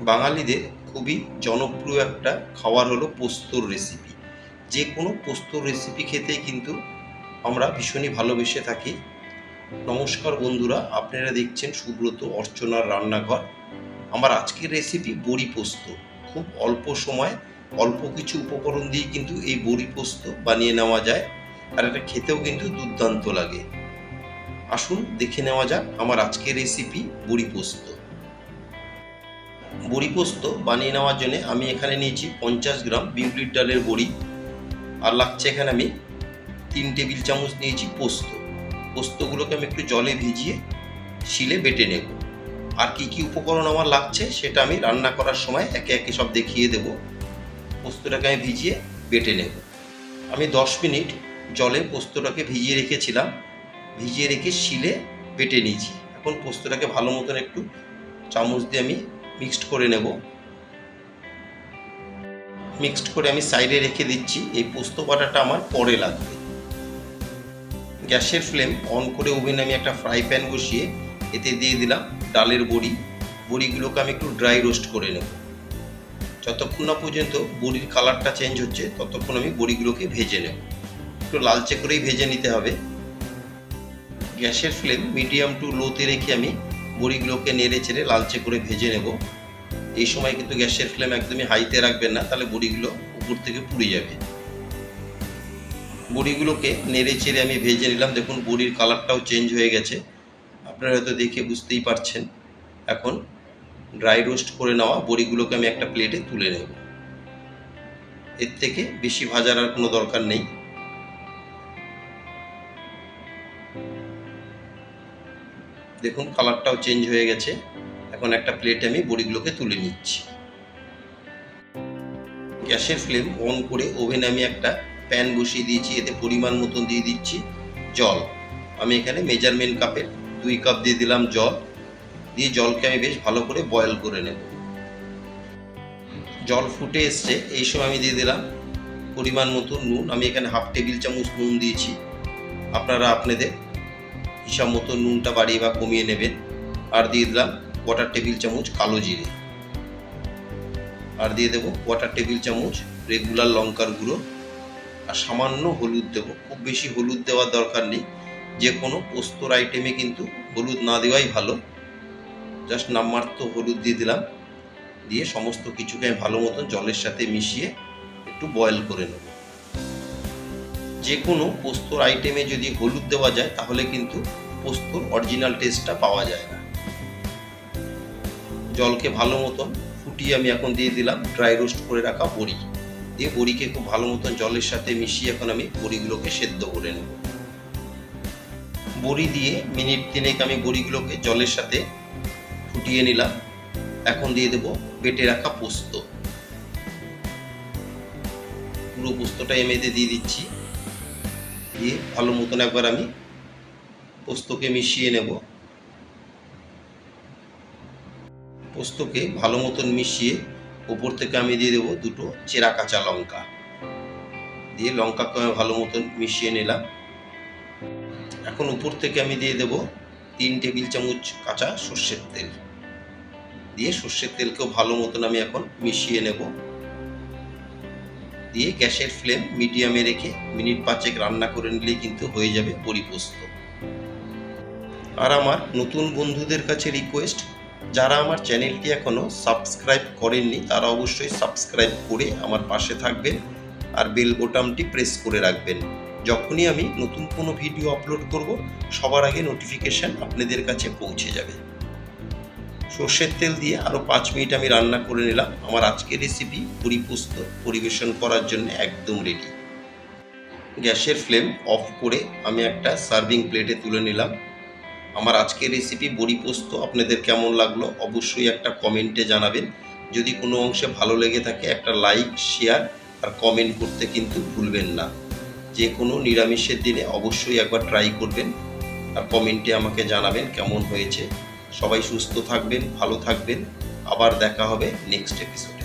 বাঙালিদের খুবই জনপ্রিয় একটা খাবার হলো পোস্তর রেসিপি যে কোনো পোস্তর রেসিপি খেতেই কিন্তু আমরা ভীষণই ভালোবেসে থাকি। নমস্কার বন্ধুরা, আপনারা দেখছেন সুব্রত অর্চনার রান্নাঘর। আমার আজকের রেসিপি বড়ি পোস্ত। খুব অল্প সময় অল্প কিছু উপকরণ দিয়ে কিন্তু এই বড়ি পোস্ত বানিয়ে নেওয়া যায় আর এটা খেতেও কিন্তু দুর্দান্ত লাগে। আসুন দেখে নেওয়া যাক আমার আজকের রেসিপি বড়ি পোস্ত। বড়ি পোস্ত বানিয়ে নেওয়ার জন্য আমি এখানে নিয়েছি পঞ্চাশ গ্রাম বিউলির ডালের বড়ি। আর লাগছে এখানে আমি তিন টেবিল চামচ নিয়েছি পোস্ত। পোস্তগুলোকে আমি একটু জলে ভিজিয়ে শিলে বেটে নেব। আর কি কি উপকরণ আমার লাগছে সেটা আমি রান্না করার সময় একে একে সব দেখিয়ে দেব। পোস্তটাকে আমি ভিজিয়ে বেটে নেব। আমি দশ মিনিট জলে পোস্তটাকে ভিজিয়ে রেখেছিলাম। ভিজিয়ে রেখে শিলে বেটে নিয়েছি। এখন পোস্তটাকে ভালো মতন একটু চামচ দিয়ে আমি মিক্সড করে নেব। মিক্সড করে আমি সাইডে রেখে দিচ্ছি, এই পোস্ত বাটাটা আমার পরে লাগবে। গ্যাসের ফ্লেম অন করে ওভেনে আমি একটা ফ্রাই প্যান বসিয়ে এতে দিয়ে দিলাম ডালের বড়ি। বড়িগুলোকে আমি একটু ড্রাই রোস্ট করে নেব। যতক্ষণ না পর্যন্ত বড়ির কালারটা চেঞ্জ হচ্ছে, ততক্ষণ আমি বড়িগুলোকে ভেজে নেব। একটু লালচে করেই ভেজে নিতে হবে। গ্যাসের ফ্লেম মিডিয়াম টু লোতে রেখে আমি বড়িগুলোকে নেড়ে চেড়ে লালচে করে ভেজে নেব। এই সময় কিন্তু গ্যাসের ফ্লেম একদমই হাইতে রাখবেন না, তাহলে বড়িগুলো উপর থেকে পুড়ে যাবে। বড়িগুলোকে নেড়ে চেড়ে আমি ভেজে নিলাম। দেখুন, বড়ির কালারটাও চেঞ্জ হয়ে গেছে। আপনারা হয়তো দেখে বুঝতেই পারছেন। এখন ড্রাই রোস্ট করে নেওয়া বড়িগুলোকে আমি একটা প্লেটে তুলে নেব। এর থেকে বেশি ভাজার আর কোনো দরকার নেই। দেখুন কালারটাও চেঞ্জ হয়ে গেছে। এখন একটা প্লেটে আমি বড়িগুলোকে তুলে নিচ্ছি। গ্যাসের ফ্লেম অন করে ওভেনে আমি একটা প্যান বসিয়ে দিয়েছি, এতে পরিমাণ মতন দিয়ে দিচ্ছি জল। আমি এখানে মেজারমেন্ট কাপের দুই কাপ দিয়ে দিলাম জল। দিয়ে জলকে আমি বেশ ভালো করে বয়েল করে নেব। জল ফুটে এসছে, এই সময় আমি দিয়ে দিলাম পরিমাণ মতো নুন। আমি এখানে হাফ টেবিল চামচ নুন দিয়েছি। আপনারা আপনাদের হিসাব মতো নুনটা বাড়িয়ে বা কমিয়ে নেবেন। আর দিয়ে দিলাম কোয়াটার টেবিল চামচ কালো জিরে। আর দিয়ে দেবো কোয়াটার টেবিল চামচ রেগুলার লঙ্কার গুঁড়ো। আর সামান্য হলুদ দেবো। খুব বেশি হলুদ দেওয়ার দরকার নেই। যে কোনো পোস্তর আইটেমে কিন্তু হলুদ না দেওয়াই ভালো। জাস্ট নামমাত্র হলুদ দিয়ে দিলাম। দিয়ে সমস্ত কিছুকে আমি ভালো মতন জলের সাথে মিশিয়ে একটু বয়েল করে নেব। যে কোনো পোস্তর আইটেমে যদি হলুদ দেওয়া যায়, তাহলে কিন্তু পোস্তর অরিজিনাল টেস্টটা পাওয়া যায় না। জলকে ভালো মতন ফুটিয়ে আমি এখন দিয়ে দিলাম ড্রাই রোস্ট করে রাখা বড়ি। দিয়ে বড়িকে খুব ভালো মতন জলের সাথে মিশিয়ে এখন আমি বড়িগুলোকে সেদ্ধ করে নেব। বড়ি দিয়ে মিনিট তিনেক আমি বড়িগুলোকে জলের সাথে ফুটিয়ে নিলাম। এখন দিয়ে দেব বেটে রাখা পোস্ত। পুরো পোস্তটা এমেতে দিয়ে দিচ্ছি। দিয়ে ভালো মতন একবার আমি পোস্তকে মিশিয়ে নেব। পোস্তকে ভালো মতন মিশিয়ে উপর থেকে আমি দিয়ে দেবো দুটো চেরা কাঁচা লঙ্কা। দিয়ে লঙ্কাকে আমি ভালো মতন মিশিয়ে নিলাম। এখন উপর থেকে আমি দিয়ে দেব তিন টেবিল চামচ কাঁচা সর্ষের তেল। দিয়ে সর্ষের তেলকেও ভালো মতন আমি এখন মিশিয়ে নেব। দিয়ে গ্যাসের ফ্লেম মিডিয়ামে রেখে মিনিট পাঁচেক রান্না করে নিলেই কিন্তু হয়ে যাবে পরিপোস্ত। আর আমার নতুন বন্ধুদের কাছে রিকোয়েস্ট যারা আমার চ্যানেলটি এখনও সাবস্ক্রাইব করেননি, তারা অবশ্যই সাবস্ক্রাইব করে আমার পাশে থাকবেন আর বেল বোতামটি প্রেস করে রাখবেন। যখনই আমি নতুন কোনো ভিডিও আপলোড করব, সবার আগে নোটিফিকেশান আপনাদের কাছে পৌঁছে যাবে। সর্ষের তেল দিয়ে আরও পাঁচ মিনিট আমি রান্না করে নিলাম। আমার আজকের রেসিপি পরিপুস্ত পরিবেশন করার জন্য একদম রেডি গ্যাসের ফ্লেম অফ করে আমি একটা সার্ভিং প্লেটে তুলে নিলাম। আমার আজকের রেসিপি বড়ি পোস্ত আপনাদের কেমন লাগল অবশ্যই একটা কমেন্টে জানাবেন। যদি কোনো অংশে ভালো লেগে থাকে একটা লাইক শেয়ার আর কমেন্ট করতে কিন্তু ভুলবেন না। যে কোনো নিরামিষের দিনে অবশ্যই একবার ট্রাই করবেন। আর কমেন্টে আমাকে জানাবেন কেমন হয়েছে। সবাই সুস্থ থাকবেন ভালো থাকবেন। আবার দেখা হবে নেক্সট এপিসোড